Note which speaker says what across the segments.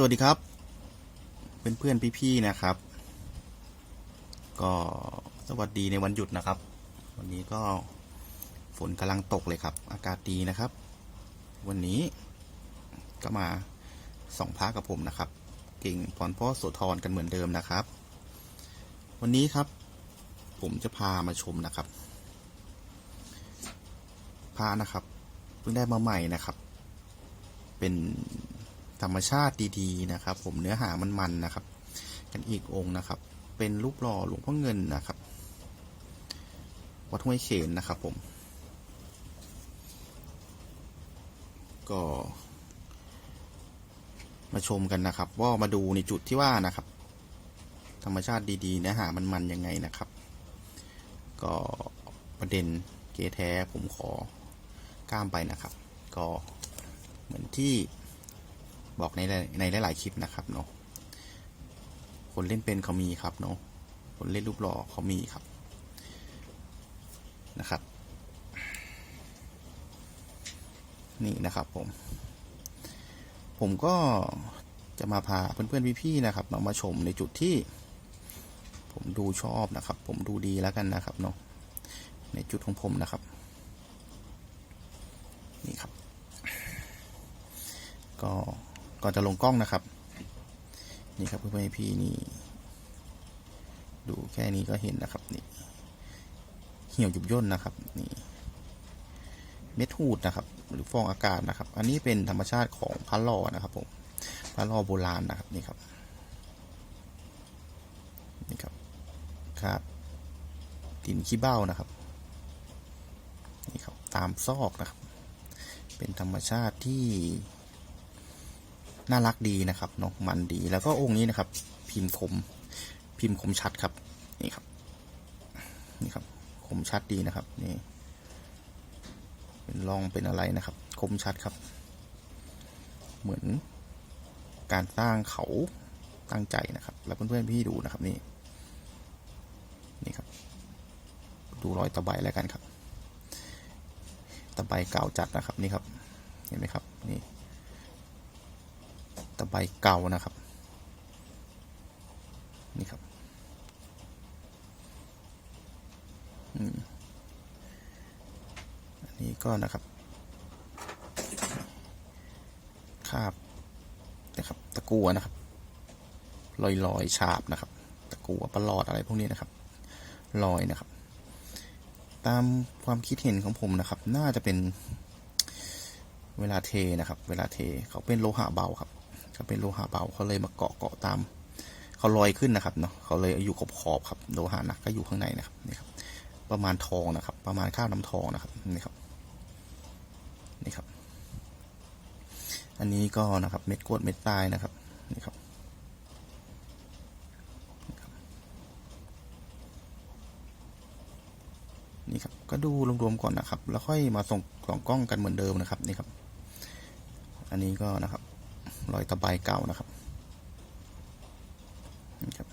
Speaker 1: สวัสดีครับ เพื่อนเพื่อนๆพี่ๆนะครับ ก็สวัสดีในวันหยุดนะครับ วันนี้ก็ฝนกำลังตกเลยครับ อากาศดีนะครับ วันนี้ก็มาส่องพระกับผมนะครับ เก่งพรพ่อโสธรกันเหมือนเดิมนะครับ วันนี้ครับ ผมจะพามาชมนะครับพระนะครับ เพิ่งได้มาใหม่นะครับ เป็น ธรรมชาติดีๆนะครับ ผมเนื้อหามันๆนะครับ กันอีกองค์นะครับ เป็นรูปหล่อหลวงพ่อเงินนะครับ วัดห้วยเขนนะครับผม ก็ มาชมกันนะครับ ว่ามาดูในจุดที่ว่านะครับ ธรรมชาติดีๆเนื้อหามันๆยังไงนะครับ ก็ประเด็นเกแท้ผมขอก้ามไปนะครับ ก็เหมือนที่ บอกในในหลายๆคลิปนะครับเนาะคนเล่นเป็นเขามีครับเนาะคนเล่นรูปหล่อเขามีครับนะครับ นี่นะครับผม ผมก็จะมาพาเพื่อนๆพี่ๆนะครับเนาะมาชมในจุดที่ ผมดูชอบนะครับ ผมดูดีแล้วกันนะครับเนาะในจุดของผมนะครับ นี่ครับ ก็ ก่อนจะลงกล้องนะครับ นี่ครับเพื่อนๆพี่นี่ ดูแค่นี้ก็เห็นนะครับนี่เหี่ยวหยุบย่นนะครับนี่เม็ดหูดนะครับ หรือฟองอากาศนะครับ อันนี้เป็นธรรมชาติของพระลอนะครับผมพระลอโบราณนะครับนี่ครับนี่ครับครับดินขี้เบ้านะครับนี่ครับตามซอกนะครับ เป็นธรรมชาติที่ น่ารักดีนะครับเนาะมันดีแล้วก็องค์นี้นะครับ พิมพ์คม พิมพ์คมชัดครับ นี่ครับ นี่ครับ คมชัดดีนะครับ นี่ เป็นรองเป็นอะไรนะครับ คมชัดครับ เหมือนการสร้างเขาตั้งใจนะครับ แล้วเพื่อนๆพี่ดูนะครับนี่ นี่ครับ ดูรอยตะไบแล้วกันครับ ตะไบเก่าจัดนะครับนี่ครับ เห็นไหมครับ นี่ ตะไบเก่านะครับ นี่ครับอันนี้ก็นะครับคาบนะครับ ตะกัวนะครับ ลอยลอยๆฉาบนะครับ ตะกัวประหลอดอะไรพวกนี้นะครับ ลอยนะครับ ตามความคิดเห็นของผมนะครับ น่าจะเป็นเวลาเทนะครับ เวลาเทเขาเป็นโลหะเบาครับ เขาเป็นโลหะเบาเขาเลยมาเกาะเกาะตามเขาลอยขึ้นนะครับเนาะเขาเลยอยู่ขอบขอบครับโลหะหนักก็อยู่ข้างในนะครับนี่ครับ ประมาณทองนะครับ ประมาณข้าวน้ำทองนะครับนี่ครับนี่ครับ อันนี้ก็นะครับเม็ดกวดเม็ดทรายนะครับนี่ครับนี่ครับก็ดูรวมๆก่อนนะครับ แล้วค่อยมาส่งสองกล้องกันเหมือนเดิมนะครับนี่ครับ อันนี้ก็นะครับ รอยตะไบเก่านะครับนี่ครับ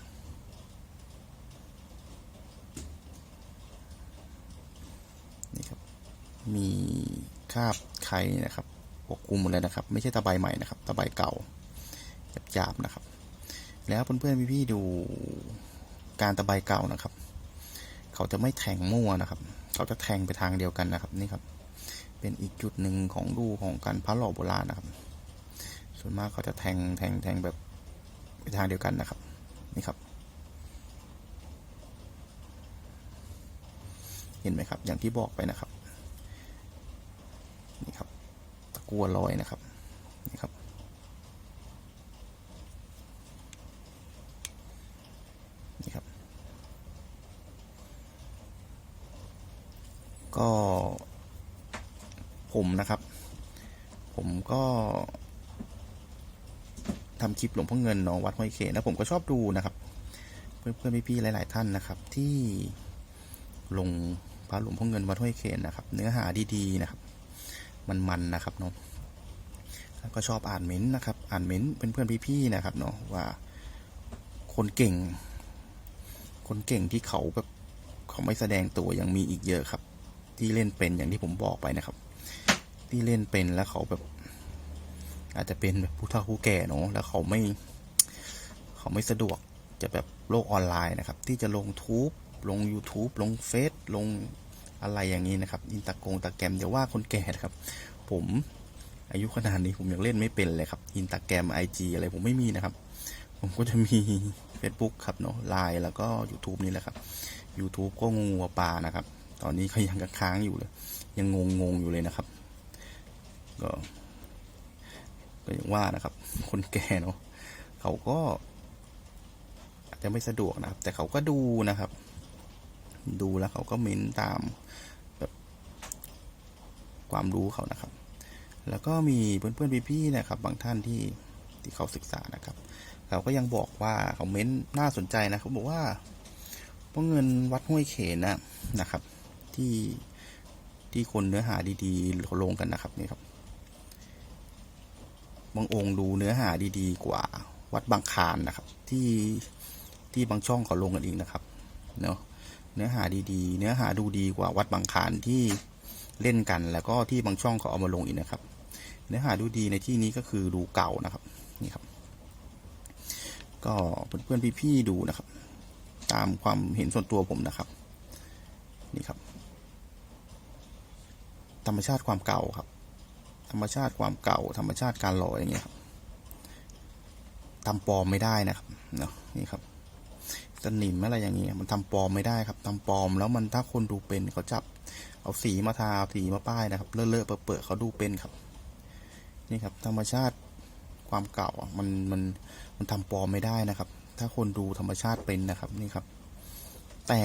Speaker 1: นี่ครับ มีคราบไข่นะครับปกคลุมหมดเลยนะครับ ไม่ใช่ตะไบใหม่นะครับ ตะไบเก่าหยาบๆนะครับ แล้วเพื่อนๆพี่ๆดูการตะไบเก่านะครับ เขาจะไม่แทงมั่วนะครับ เขาจะแทงไปทางเดียวกันนะครับนี่ครับ เป็นอีกจุดหนึ่งของดูของการพระหล่อโบราณนะครับ ส่วนมากเขาจะแทงแทงแทงแบบไปทางเดียวกันนะครับ นี่ครับ เห็นไหมครับ อย่างที่บอกไปนะครับ นี่ครับ ตะกัวลอยนะครับ นี่ครับ นี่ครับ ก็ผมนะครับ ผมก็ ทำคลิปหลวงพ่อเงินเนาะวัดห้วยเขนแล้วผมก็ชอบดูนะครับ เพื่อนๆพี่ๆหลาย ๆ ท่านนะครับ ที่ลงพระหลวงพ่อเงินวัดห้วยเขนนะครับ เนื้อหาดีๆนะครับ มันๆนะครับเนาะแล้วก็ชอบอ่านเม้นนะครับ อ่านเม้นเพื่อนๆพี่ๆนะครับเนาะว่าคนเก่ง คนเก่งที่เขาแบบเขาไม่แสดงตัวยังมีอีกเยอะครับ ที่เล่นเป็นอย่างที่ผมบอกไปนะครับ ที่เล่นเป็นแล้วเขาแบบ อาจจะเป็นแบบผู้เฒ่าผู้แก่เนาะแล้วเขาไม่ เขาไม่สะดวกจะแบบโลกออนไลน์นะครับ ที่จะลงทูบลง YouTube ลงเฟซลงอะไรอย่างนี้นะครับอินตากงตาแกรมเดี๋ยวว่าคนแก่นะครับ ผมอายุขนาดนี้ผมยังเล่นไม่เป็นเลยครับอินตาแกรมไอจีอะไรผมไม่มีนะครับ ผมก็จะมี Facebook ครับเนาะไลน์แล้วก็ YouTube นี่แหละครับ YouTube ก็งูงัวปลานะครับ ตอนนี้ก็ยังค้างอยู่เลย ยังงงงอยู่เลยนะครับ ก็ อย่างว่านะครับ คนแก่เนาะเขาก็อาจจะไม่สะดวกนะครับ แต่เขาก็ดูนะครับ ดูแล้วเขาก็เม้นตามแบบความรู้เขานะครับ แล้วก็มีเพื่อนๆพี่ๆนะครับ บางท่านที่ที่เขาศึกษานะครับ เขาก็ยังบอกว่าเขาเม้นน่าสนใจนะเขาบอกว่าเพราะเงินวัดห้วยเขนนะนะครับ ที่ที่คนเนื้อหาดีๆลงกันนะครับนี่ครับ บางองค์ดูเนื้อหาดีๆ กว่าวัดบางคานนะครับ ที่ที่บางช่องเขาลงกันเองนะครับเนาะเนื้อหาดีๆ เนื้อหาดูดีกว่าวัดบางคานที่เล่นกัน แล้วก็ที่บางช่องเขาเอามาลงอีกนะครับ เนื้อหาดูดีในที่นี้ก็คือดูเก่านะครับนี่ครับ ก็เพื่อนๆพี่ๆดูนะครับ ตามความเห็นส่วนตัวผมนะครับนี่ครับ ธรรมชาติความเก่าครับ ธรรมชาติความเก่า ธรรมชาติการลอยอย่างเงี้ยครับทำปลอมไม่ได้นะครับเนาะนี่ครับสนิมอะไรอย่างเงี้ยมันทำปลอมไม่ได้ครับทำปลอมแล้วมันถ้าคนดูเป็นเขาจับ เอาสีมาทาเอาสีมาป้ายนะครับเลอะๆเปื้อๆเขาดูเป็นครับ นี่ครับ ธรรมชาติความเก่ามันมันมันทำปลอมไม่ได้นะครับ ถ้าคนดูธรรมชาติเป็นนะครับนี่ครับ แต่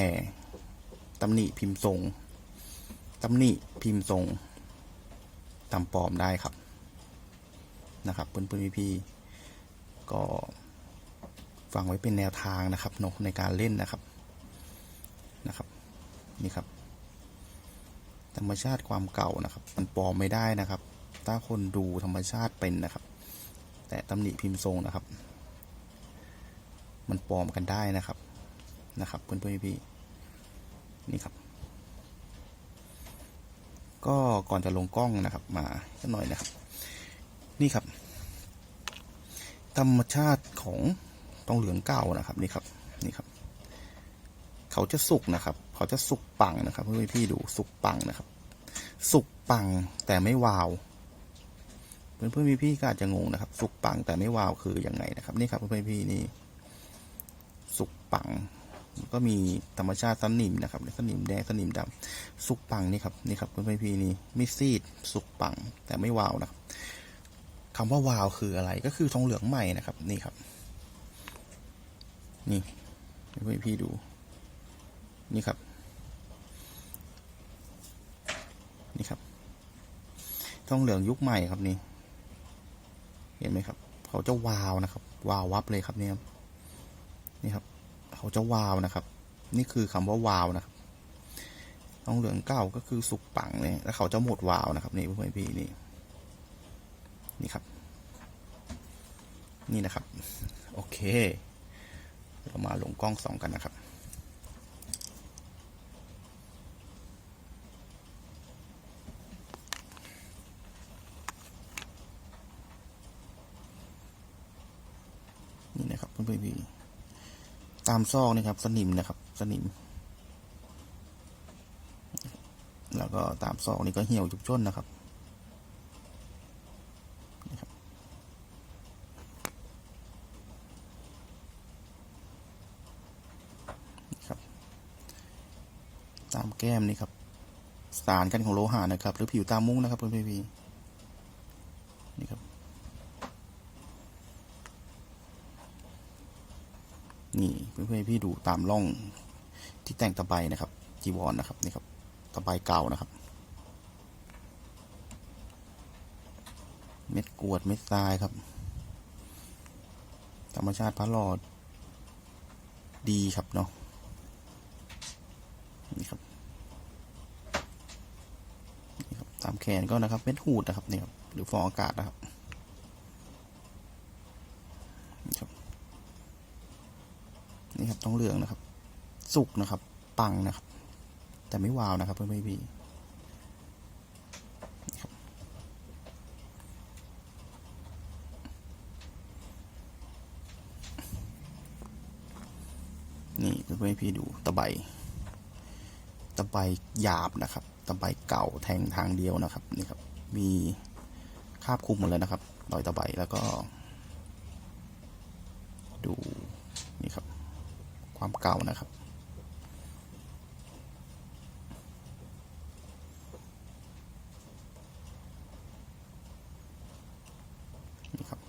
Speaker 1: ตำหนิพิมพ์ทรงตำหนิพิมพ์ทรง ทำปลอมได้ครับนะครับเพื่อนๆพี่ๆก็ฟังไว้เป็นแนวทางนะครับนอะในการเล่นนะครับนะครับนี่ครับ ธรรมชาติความเก่านะครับ มันปลอมไม่ได้นะครับ ถ้าคนดูธรรมชาติเป็นนะครับ แต่ตำหนิพิมพ์ทรงนะครับ มันปลอมกันได้นะครับนะครับเพื่อนๆพี่ๆนี่ครับ ก็ก่อนจะลงกล้องนะครับ มาสักหน่อยนะครับ นี่ครับ ธรรมชาติของทองเหลืองเก่านะครับ นี่ครับ นี่ครับ เขาจะสุกนะครับ เขาจะสุกปังนะครับเพื่อนพี่ดูสุกปังนะครับ สุกปังแต่ไม่วาวเพื่อนเพื่อนพี่ก็อาจจะงงนะครับ สุกปังแต่ไม่วาวคือยังไงนะครับ นี่ครับเพื่อนพี่นี่ สุกปัง ก็มีธรรมชาติสนิมนะครับสนิมแดงสนิมดำสุกปังนี่ครับนี่ครับเพื่อนพี่นี่ไม่ซีดสุกปังแต่ไม่วาวนะครับคำว่าวาวคืออะไรก็คือทองเหลืองใหม่นะครับ นี่ครับ นี่ให้เพื่อนพี่ดู นี่ครับ นี่ครับทองเหลืองยุคใหม่ครับนี่ เห็นไหมครับ เขาจะวาวนะครับ วาววับเลยครับเนี่ยนี่ครับ เขาจะวาวนะครับ นี่คือคำว่าวาวนะครับทองเหลืองเก่าก็คือสุกปังเนี่ยแล้วเขาจะหมดวาวนะครับนี่เพื่อนๆพี่นี่นี่ครับ นี่นะครับ โอเค เรามาลงกล้องสองกันนะครับนี่นะครับเพื่อนๆพี่ ตามซอกนี่ครับ สนิมนะครับ สนิม แล้วก็ตามซอกนี่ก็เหี่ยวจุกจ้นนะครับตามแก้มนี่ครับ สารกันของโลหะนะครับ หรือผิวตามมุ้งนะครับเพื่อนพี่นี่ครับ นี่เพื่อนๆพี่ดูตามร่องที่แต่งตะไบนะครับ จีวรนนะครับนี่ครับตะไบเก่านะครับ เม็ดกรวดเม็ดทรายครับ ธรรมชาติพระหลอดดีครับเนาะนี่ครับนี่ครับ ตามแขนก็นะครับเม็ดหูดนะครับนี่ครับหรือฟองอากาศนะครับี่ครับต้องเหลืองนะครับ สุกนะครับ ปังนะครับ แต่ไม่วาวนะครับเพื่อนพี่นี่เพื่อนพี่ดูตะไบตะไบหยาบนะครับ ตะไบเก่าแทงทางเดียวนะครับนี่ครับ มีคาบคุมหมดเลยนะครับลอยตะไบแล้วก็ ดู ความเก่านะครับ นี่ครับ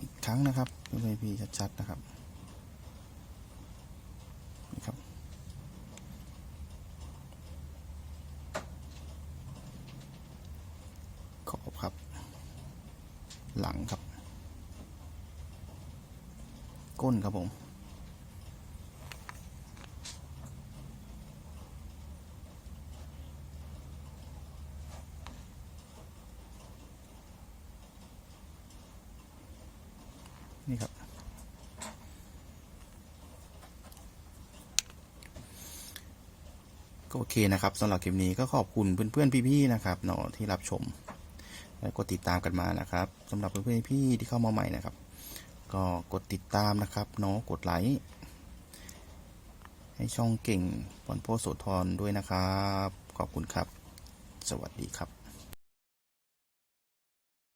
Speaker 1: อีกครั้งนะครับดูให้พี่ชัดๆนะครับ นี่ครับ ขอบครับ หลังครับ ก้นครับผม นี่ครับ ก็โอเคนะครับสำหรับคลิปนี้ก็ขอบคุณเพื่อนๆ พี่ๆ นะครับเนาะที่รับชม และกดติดตามกันมานะครับสำหรับเพื่อนๆ พี่ที่เข้ามาใหม่นะครับ ก็กดติดตามนะครับเนาะกดไลค์ให้ช่องเก่งปอนโพโสธรด้วยนะครับ ขอบคุณครับ สวัสดีครับ